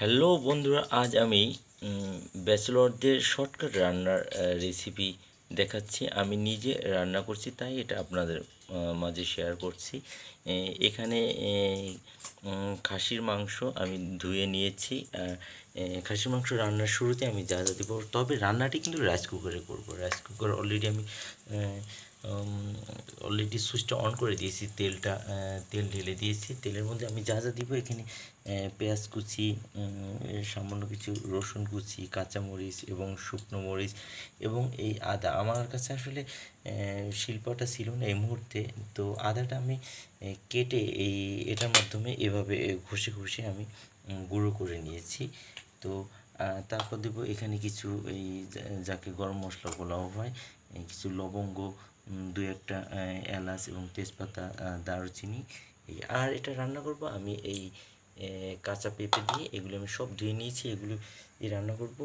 Hello বন্ধুরা, আজ আমি ব্যাচেলরদের শর্টকাট রান্নার রেসিপি দেখাচ্ছি। আমি নিজে রান্না করছি, তাই এটা আপনাদের মাঝে শেয়ার করছি। এখানে খাসির মাংস আমি ধুয়ে নিয়েছি। খাসির মাংস রান্নার শুরুতে আমি যা যা দেবো, তবে রান্নাটি কিন্তু রাইস কুকারে করব। রাইস কুকার অলরেডি আমি অলরেডি সুইচটা অন করে দিয়েছি, তেলটা তেল ঢেলে দিয়েছি। তেলের মধ্যে আমি যা যা দিব এখানে পেঁয়াজ কুচি সামান্য কিছু রসুন কুচি, কাঁচামরিচ এবং শুকনো মরিচ এবং এই আদা। আমার কাছে আসলে শিল্পটা ছিল না এই মুহূর্তে। তো আদাটা আমি কেটে এই, এটার মাধ্যমে এভাবে ঘষে ঘষে আমি গুঁড়ো করে নিয়েছি। তো তারপর দেবো এখানে কিছু এই যাকে গরম মশলা বলাও হয় কিছু লবঙ্গ দুই একটা এলাচ এবং তেজপাতা দারুচিনি আর এটা রান্না করব আমি এই কাঁচা পেঁপে দিয়ে, এগুলো আমি সব ধুয়ে নিয়েছি, এগুলো দিয়ে রান্না করব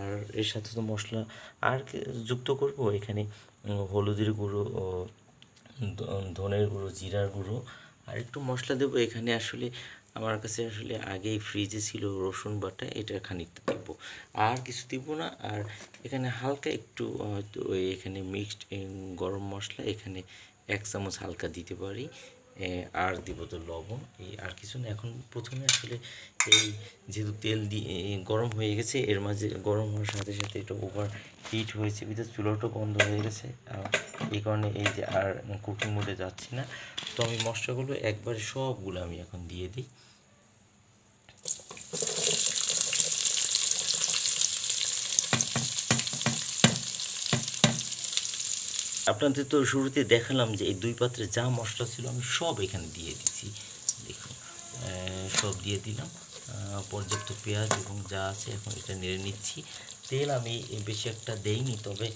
আর এর সাথে তো মশলা আর যুক্ত করব, এখানে হলুদের গুঁড়ো ধনের গুঁড়ো, জিরার গুঁড়ো, আর একটু মশলা দেবো, এখানে আসলে আমার কাছে আসলে আগেই ফ্রিজে ছিল রসুন বাটা, এটা খানিকটা দিব। আর কিছু দিব না, আর এখানে হালকা একটু এখানে মিক্সড গরম মশলা, এখানে এক চামচ হালকা দিতে পারি। আর দিব তো লবণ। এই আর কিছু না, এখন প্রথমে আসলে এই যেহেতু তেল দিয়ে গরম হয়ে গেছে, এর মাঝে গরম হওয়ার সাথে সাথে এটা ওভার হিট হয়েছে বিদ্যুৎ চুলাটা বন্ধ হয়ে গেছে। আর এই কারণে এই যে আর কুকিং মোডে যাচ্ছি না। তো আমি মশলাগুলো একবারে সবগুলো আমি এখন দিয়ে দিই। আপনাদের তো শুরুতে দেখালাম যে এই দুই পাত্রে যা মশলা ছিল আমি সব এখানে দিয়ে দিচ্ছি দেখুন সব দিয়ে দিলাম। পর্যাপ্ত পেঁয়াজ এবং যা আছে এখন এটা নেড়ে নিচ্ছি। তেল আমি বেশি একটা দেইনি, তবে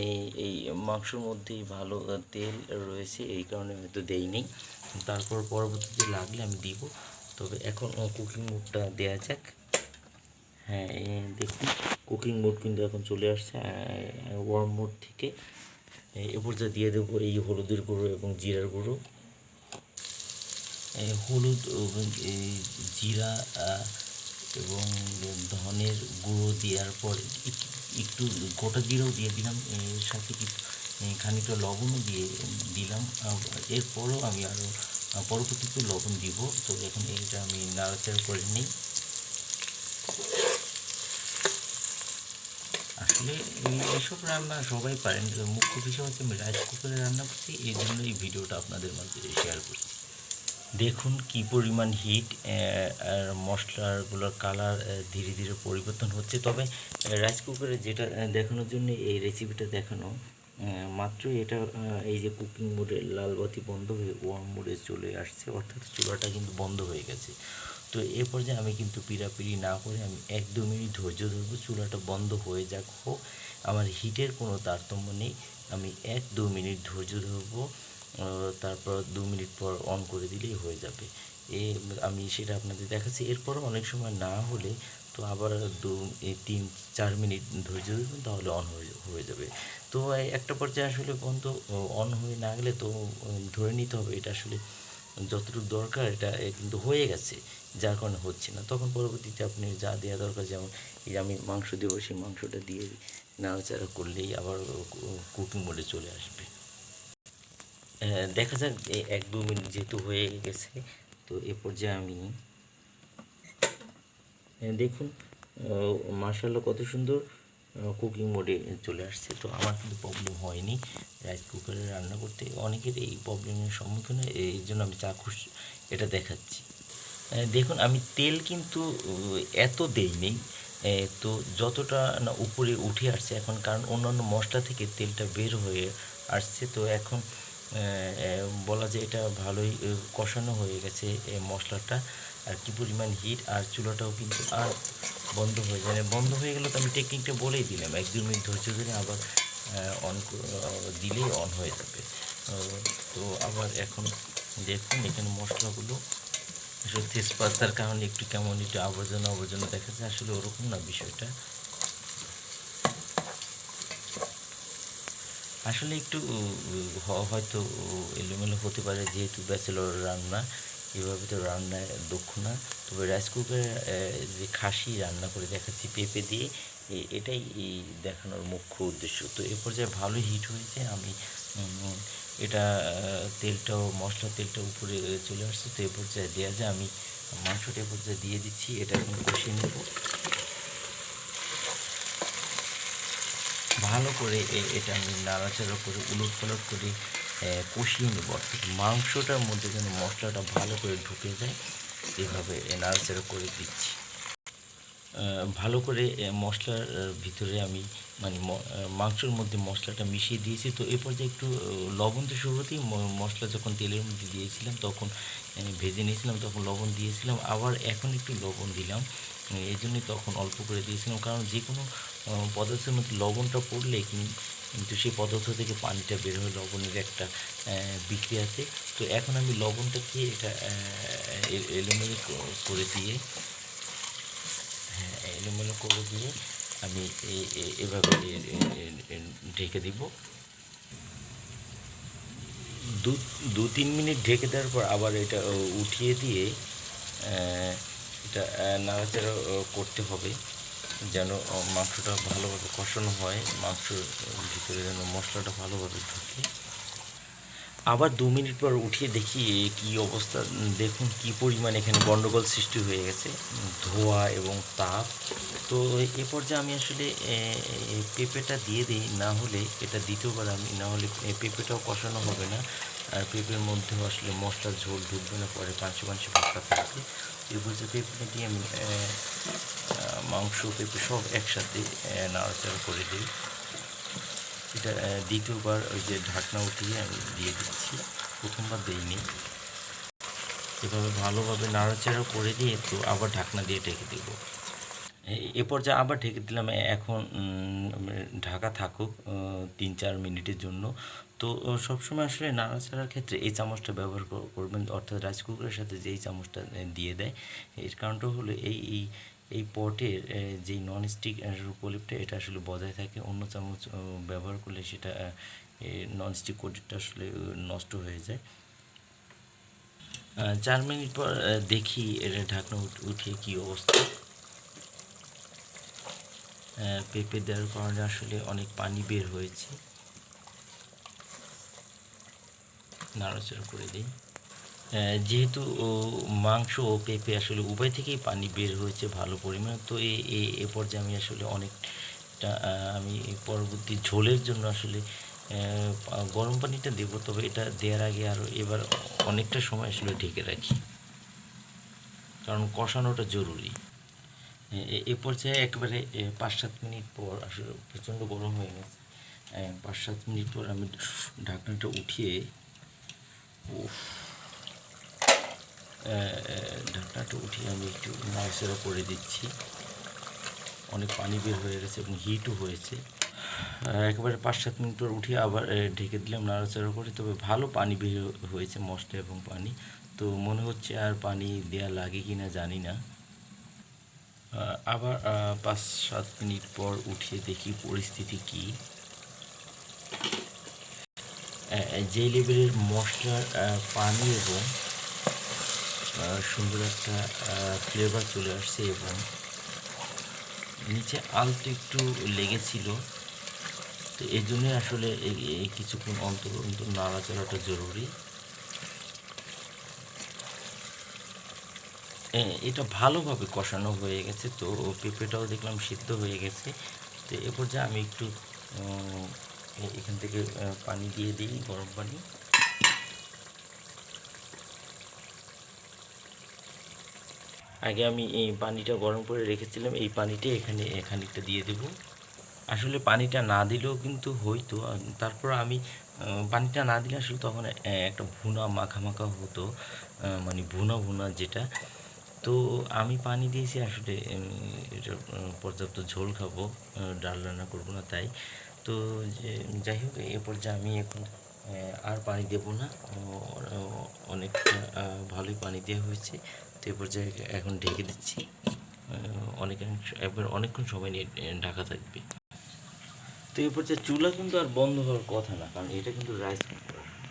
এই এই মাংসর মধ্যেই ভালো তেল রয়েছে, এই কারণে হয়তো দেইনি। তারপর পরবর্তীতে লাগলে আমি দিব। তবে এখন কুকিং মুডটা দেওয়া যাক। হ্যাঁ দেখুন কুকিং মোড কিন্তু এখন চলে আসছে ওয়ার্ম মোড থেকে। এই পর্যায়ে দিয়ে দেবো, এই হলুদের গুঁড়ো এবং জিরার গুঁড়ো। হলুদ এই জিরা এবং ধনের গুঁড়ো দেওয়ার পর একটু- গোটা জিরাও দিয়ে দিলাম। সাথে খানিকটা লবণও দিয়ে দিলাম। এরপরও আমি আরও পরবর্তীতে লবণ দিব। তো এখন এটা আমি নাড়াচাড়া করে নিই। আসলে এই এসব রান্না সবাই পারেন মুখ্য বিষয় হচ্ছে আমি রাইস কুকারে রান্না করছি এই জন্য এই ভিডিওটা আপনাদের মাঝে শেয়ার করছি। দেখুন কি পরিমাণ হিট আর মশলাগুলোর কালার ধীরে ধীরে পরিবর্তন হচ্ছে। তবে রাইস কুকারে যেটা দেখানোর জন্য এই রেসিপিটা দেখানো মাত্র এটা এই যে কুকিং মোডে লাল বাতি বন্ধ হয়ে ওয়ার্ম মোডে চলে আসছে, অর্থাৎ চুলাটা কিন্তু বন্ধ হয়ে গেছে। তো এ পর্যায়ে আমি কিন্তু পিড়াপিড়ি না করে আমি এক দু মিনিট ধৈর্য ধরবো, চুলাটা বন্ধ হয়ে যাক হোক। আমার হিটের কোনো তারতম্য নেই, আমি এক দু মিনিট ধৈর্য ধরবো তারপর দু মিনিট পর অন করে দিলেই হয়ে যাবে। এ, আমি সেটা আপনাদের দেখাচ্ছি। এরপরও অনেক সময় না হলে তো আবার দু তিন, চার মিনিট ধৈর্য ধরবেন, তাহলে অন হয়ে যাবে। তো একটা পর্যায়ে আসলে বন্ধ অন হয়ে না গেলে তো ধরে নিতে হবে। এটা আসলে যতটুকু দরকার এটা কিন্তু হয়ে গেছে, যার কারণে হচ্ছে না। তখন পরবর্তীতে আপনি যা দেওয়া দরকার, যেমন এই আমি মাংস দেবো, সেই মাংসটা দিয়ে নাড়াচাড়া করলেই আবার কুকিং মোডে চলে আসবে। দেখা যাক এক দু মিনিট যেহেতু হয়ে গেছে, তো এ পর্যায়ে আমি দেখুন মার্শাল্লাহ কত সুন্দর কুকিং মোডে চলে আসছে। তো আমার কিন্তু প্রবলেম হয়নি। রাইস কুকারে রান্না করতে অনেকের এই প্রবলেমের সম্মুখীন হয়, এই জন্য আমি চাক্ষুষ এটা দেখাচ্ছি। দেখুন, আমি তেল কিন্তু এত দেইনি তো যতটা না উপরে উঠে আসছে এখন, কারণ অন্যান্য মশলা থেকে তেলটা বের হয়ে আসছে। তো এখন বলা যায় এটা ভালোই কষানো হয়ে গেছে মশলাটা। আর কি পরিমাণ হিট আর চুলাটাও কিন্তু আর বন্ধ হয়ে যায় বন্ধ হয়ে গেলে তো আমি টেকনিকটা বলেই দিলাম। এক দু মিনিট ধৈর্য ধরে আবার অন দিলেই অন হয়ে যাবে। তো আবার এখন দেখুন, এখানে মশলাগুলো আসলে তেজপাতার কারণে একটু কেমন একটু আবর্জনা আবর্জনা দেখা যায়। আসলে ওরকম না বিষয়টা। আসলে একটু হয়তো এলোমেলো হতে পারে যেহেতু ব্যাচেলর রান্না। এভাবে তো রান্নায় দক্ষ না, তবে রাইস কুকারে যে খাসি রান্না করে দেখাচ্ছি, পেঁপে দিয়ে এটাই এই দেখানোর মুখ্য উদ্দেশ্য। তো এ পর্যায়ে ভালোই হিট হয়েছে, আমি এটা তেলটাও মশলা তেলটা উপরে চলে আসছে, তো এ পর্যায়ে দেওয়া যায়, আমি মাংসটা এ পর্যায়ে দিয়ে দিচ্ছি, এটা এখন কষিয়ে নেব। ভালো করে এটা আমি নাড়াচাড়া করে, উলট পালট করে কষিয়ে নেব। অর্থাৎ মাংসটার মধ্যে যেন মশলাটা ভালো করে ঢুকে যায়, এভাবে নাড়াচাড়া করে দিচ্ছি। ভালো করে মশলার ভিতরে আমি মানে মাংসের মধ্যে মশলাটা মিশিয়ে দিয়েছি। তো এ পর্যায়ে একটু লবণ তো শুরুতেই মশলা যখন তেলের মধ্যে দিয়েছিলাম, তখন ভেজে নিয়েছিলাম, তখন লবণ দিয়েছিলাম। আবার এখন একটু লবণ দিলাম। এই তখন অল্প করে দিয়েছিলাম। কারণ যে কোনো পদার্থের মধ্যে লবণটা পড়লে কিন্তু সেই পদার্থ থেকে পানিটা বের হয় লবণের একটা বিক্রিয়াতে তো এখন আমি লবণটাকে এটা এলোমেলো করে দিয়ে হ্যাঁ এলোমেলো করে দিয়ে আমি এভাবে ঢেকে দিব। দু দু, তিন মিনিট ঢেকে দেওয়ার পর আবার এটা উঠিয়ে দিয়ে এটা নাড়াচাড়া করতে হবে। যেন মাংসটা ভালোভাবে কষানো হয়, মাংসর ভিতরে যেন মশলাটা ভালোভাবে ঢুকে। আবার দু মিনিট পর উঠিয়ে দেখি কি অবস্থা। দেখুন কি পরিমাণ এখানে গন্ডগোল সৃষ্টি হয়ে গেছে, ধোয়া এবং তাপ। তো এ পর্যায়ে আমি আসলে পেঁপেটা দিয়ে দিই, না হলে এটা দ্বিতীয়বার আমি, না হলে পেঁপেটাও কষানো হবে না। আর পেঁপের মধ্যেও আসলে মশলার ঝোল ঢুকবে না, পরে পাঁচশো পাঁচশো ভাবটা থাকবে এ পর্যায়ে পেঁপেটা দিয়ে আমি মাংস, পেঁপে সব একসাথে নাড়াচাড়া করে দিই। এটা দ্বিতীয়বার ওই যে ঢাকনা উঠিয়ে আমি দিয়ে দিচ্ছি। প্রথমবার দিইনি। এভাবে ভালোভাবে নাড়াচাড়া করে দিয়ে তো আবার ঢাকনা দিয়ে ঢেকে দেবো। এ- পর্যায়ে আবার ঢেকে দিলাম। এখন ঢাকা থাকুক তিন চার মিনিটের জন্য। তো সবসময় আসলে নাড়া নাড়াচাড়ার ক্ষেত্রে এই চামচটা ব্যবহার কর- করবেন। অর্থাৎ রাইস কুকারের সাথে যেই চামচটা দিয়ে দেয়, এর কারণটা হলো এই এই এই পটের যেই ননস্টিক প্রলেপটা এটা আসলে বজায় থাকে। অন্য চামচ ব্যবহার করলে সেটা ননস্টিক কোটেরটা আসলে নষ্ট হয়ে যায়। চার মিনিট পর দেখি এটা ঢাকনা উঠে কী অবস্থা। পেঁপে দেওয়ার কারণে আসলে অনেক পানি বের হয়েছে। নাড়াচাড়া করে দিই। যেহেতু মাংস ও পেঁপে আসলে উভয় থেকেই পানি বের হয়েছে ভালো পরিমাণ, তো এ পর্যায়ে আমি আসলে অনেকটা আমি পরবর্তী ঝোলের জন্য আসলে গরম পানিটা দেবো, তবে এটা দেওয়ার আগে আরও এবার অনেকটা সময় আসলে ঢেকে রাখি। কারণ কষানোটা জরুরি। এ- পর্যায়ে একবারে পাঁচ সাত মিনিট পর আসলে প্রচণ্ড গরম হয়ে গেছে। পাঁচ সাত মিনিট পর আমি ঢাকনাটা উঠিয়ে ঢাকনাটা উঠিয়ে আমি একটু নাড়াচাড়া করে দিচ্ছি। অনেক পানি বের হয়ে গেছে এবং হিটও হয়েছে। একেবারে পাঁচ সাত মিনিট পর উঠিয়ে আবার ঢেকে দিলাম নাড়াচাড়া করে। তবে ভালো পানি বের হয়েছে, মশলা এবং পানি। তো মনে হচ্ছে আর পানি দেয়া লাগে কি না জানি না। আবার পাঁচ সাত মিনিট পর উঠিয়ে দেখি পরিস্থিতি কি। যে লেভেলের মশলার পানি এবং সুন্দর একটা ফ্লেভার চলে আসছে এবং নিচে আলতো একটু লেগেছিল। তো এই জন্যই আসলে কিছুক্ষণ অন্তর অন্তর নাড়াচাড়াটা জরুরি। এটা ভালোভাবে কষানো হয়ে গেছে, তো পেঁপেটাও দেখলাম সিদ্ধ হয়ে গেছে। তো এ পর্যায়ে আমি একটু এখান থেকে পানি দিয়ে দিই, গরম পানি। আগে আমি এই পানিটা গরম করে রেখেছিলাম, এই পানিটা এখানে এখানিকটা দিয়ে দেব। আসলে পানিটা না দিলেও কিন্তু হইতো। তারপর আমি পানিটা না দিলে আসলে তখন একটা ভুনা মাখা হতো মানে ভুনা ভুনা যেটা। তো আমি পানি দিয়েছি, আসলে এটা পর্যাপ্ত ঝোল খাব ডাল রান্না করব না তাই। তো যে যাই হোক, এ পর্যায়ে আমি এখন আর পানি দেবো না। অনেকটা ভালোই পানি দেওয়া হয়েছে। তো এ পর্যায়ে এখন ঢেকে দিচ্ছি। অনেক একবার অনেকক্ষণ সময় নিয়ে ঢাকা থাকবে। তো এই পর্যায়ে চুলা কিন্তু আর বন্ধ হওয়ার কথা না, কারণ এটা কিন্তু রাইস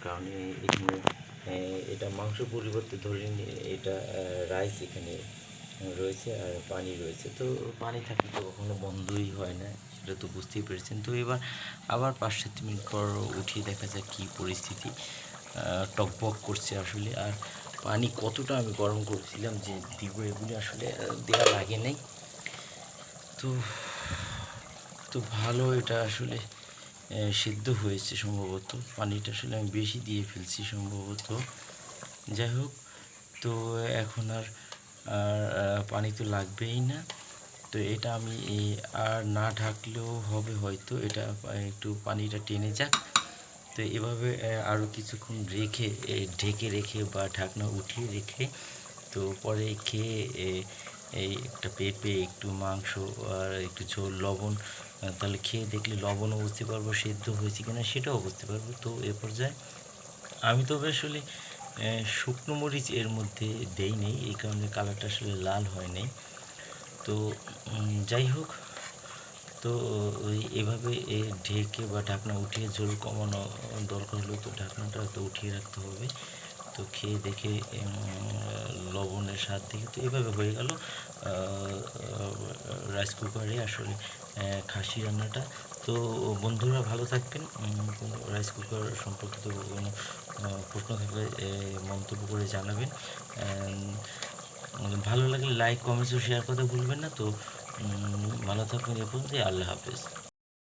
কারণ এখানে এটা মাংস পরিবর্তে ধরে নিয়ে এটা রাইস এখানে রয়েছে আর পানি রয়েছে। তো পানি থাকলে তো কখনো বন্ধই হয় না। সেটা তো বুঝতেই পেরেছেন। তো এবার আবার পাঁচ সাত মিনিট পর উঠিয়ে দেখা যাক কী পরিস্থিতি টকবক করছে আসলে। আর পানি কতটা আমি গরম করেছিলাম যে দিব এগুলি আসলে দেওয়া লাগে নাই। তো তো ভালো এটা আসলে সিদ্ধ হয়েছে সম্ভবত। পানিটা আসলে আমি বেশি দিয়ে ফেলছি সম্ভবত। যাই হোক, তো এখন আর পানি তো লাগবেই না। তো এটা আমি আর না ঢাকলেও হবে হয়তো। এটা একটু পানিটা টেনে যাক। তো এভাবে আরও কিছুক্ষণ রেখে ঢেকে রেখে বা ঢাকনা উঠিয়ে রেখে, তো পরে খেয়ে এই একটা পেঁপে, একটু মাংস আর একটু ঝোল, লবণ তাহলে খেয়ে দেখলে লবণও বুঝতে পারব, সেদ্ধ হয়েছে কিনা সেটাও বুঝতে পারব। তো এ পর্যায়ে আমি তবে আসলে শুকনো মরিচ এর মধ্যে দেই নেই এই কারণে কালারটা আসলে লাল হয় নাই তো যাই হোক, তো এভাবে এ ঢেকে বা ঢাকনা উঠিয়ে ঝোল কমানো দরকার হলেও তো ঢাকনাটা তো উঠিয়ে রাখতে হবে। তো খেয়ে দেখে লবণের স্বাদ দেখে তো এভাবে হয়ে গেল। রাইস কুকারে আসলে খাসি রান্নাটা। তো বন্ধুরা ভালো থাকবেন। কোনো রাইস কুকার সম্পর্কিত কোনো প্রশ্ন থাকলে মন্তব্য করে জানাবেন। ভালো লাগলে লাইক কমেন্টস ও শেয়ার করতে ভুলবেন না। তো ভালো থাকবেন এ পর্যন্তই। আল্লাহ হাফেজ।